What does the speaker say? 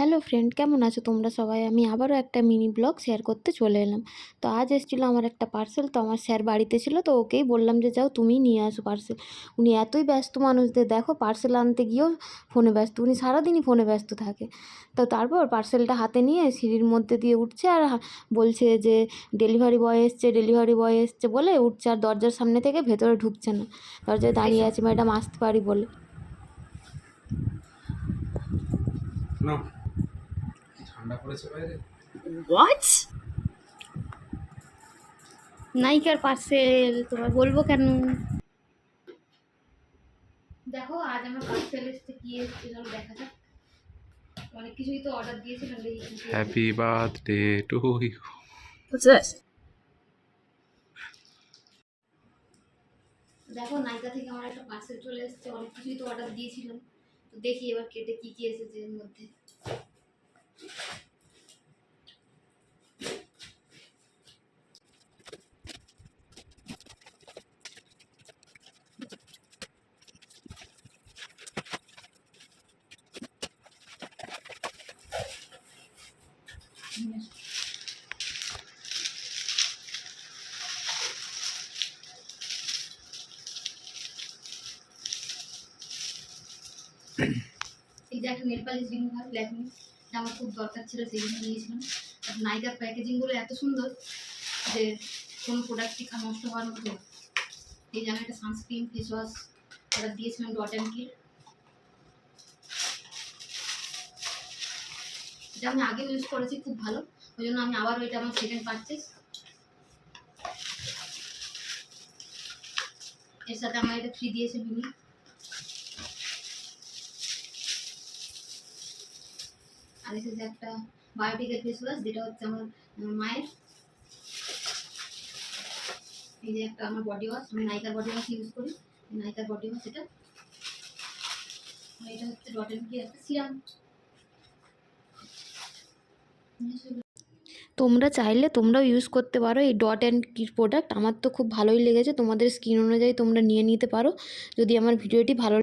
Hello friend কেমন আছো তোমরা সবাই? আমি আবারও একটা মিনি ব্লগ শেয়ার করতে চলে এলাম। তো আজ এসেছিল আমার একটা পার্সেল তো আমার স্যার বাড়িতে ছিল, তো ওকেই বললাম যে যাও তুমিই নিয়ে আসো পার্সেল উনি এতই ব্যস্ত মানুষদের, দেখো পার্সেল আনতে গিয়েও ফোনে ব্যস্ত, উনি সারাদিনই ফোনে ব্যস্ত থাকে। তো তারপর পার্সেলটা হাতে নিয়ে সিঁড়ির মধ্যে দিয়ে উঠছে আর বলছে যে ডেলিভারি বয় এসছে ডেলিভারি বয় এসছে বলে উঠছে আর দরজার সামনে থেকে ভেতরে ঢুকছে না। দরজায় দাঁড়িয়ে আছে ম্যাডাম আসতে পারি বলে। না ঠান্ডা পড়েছে বাইরে? হোয়াট নাইকার পার্সেল তোমার বলব কেন? দেখো আজ আমার পার্সেল এসছে কি এসছে চলো দেখা যাক। অনেক কিছুই তো অর্ডার দিয়েছিলাম। হ্যাপি বার্থডে টু ইউ দেখো নাইকা থেকে আমার একটা পার্সেল চলে এসেছে অনেক কিছুই তো অর্ডার দিয়েছিলাম তো দেখি এবার কেটে কি কি এসেছে এর মধ্যে। এই যে একটা নেল পালিশ রিমুভার ল্যাকমি আমার খুব দরকার ছিল, সেই জন্য নিয়েছিলাম। আর নাইকার প্যাকেজিংগুলো এত সুন্দর যে কোনো প্রোডাক্টই খা নষ্ট হওয়ার মতো। এই যে আমি একটা সানস্ক্রিন ফেস ওয়াশ অর্ডার দিয়েছিলাম ডট অ্যান্ড কির এটা আমি আগে ইউজ করেছি, খুব ভালো। ওই জন্য আমি আবার ওইটা আমার সেকেন্ড পারচেস এর সাথে আমার এটা ফ্রি দিয়েছে মিনি আর এসেছে একটা বায়োটিকের ফেস ওয়াশ যেটা হচ্ছে আমার মায়ের। এই যে একটা আমার বডি ওয়াশ আমি নাইকার বডি ওয়াশ ইউজ করি। নাইকার বডি ওয়াশ এটা। এটা হচ্ছে এন্ড কি একটা সিরাম তোমরা চাইলে তোমরাও ইউজ করতে পারো এই ডট অ্যান্ড কির প্রোডাক্ট আমার তো খুব ভালোই লেগেছে। তোমাদের স্কিন অনুযায়ী তোমরা নিয়ে নিতে পারো। যদি আমার ভিডিওটি ভালো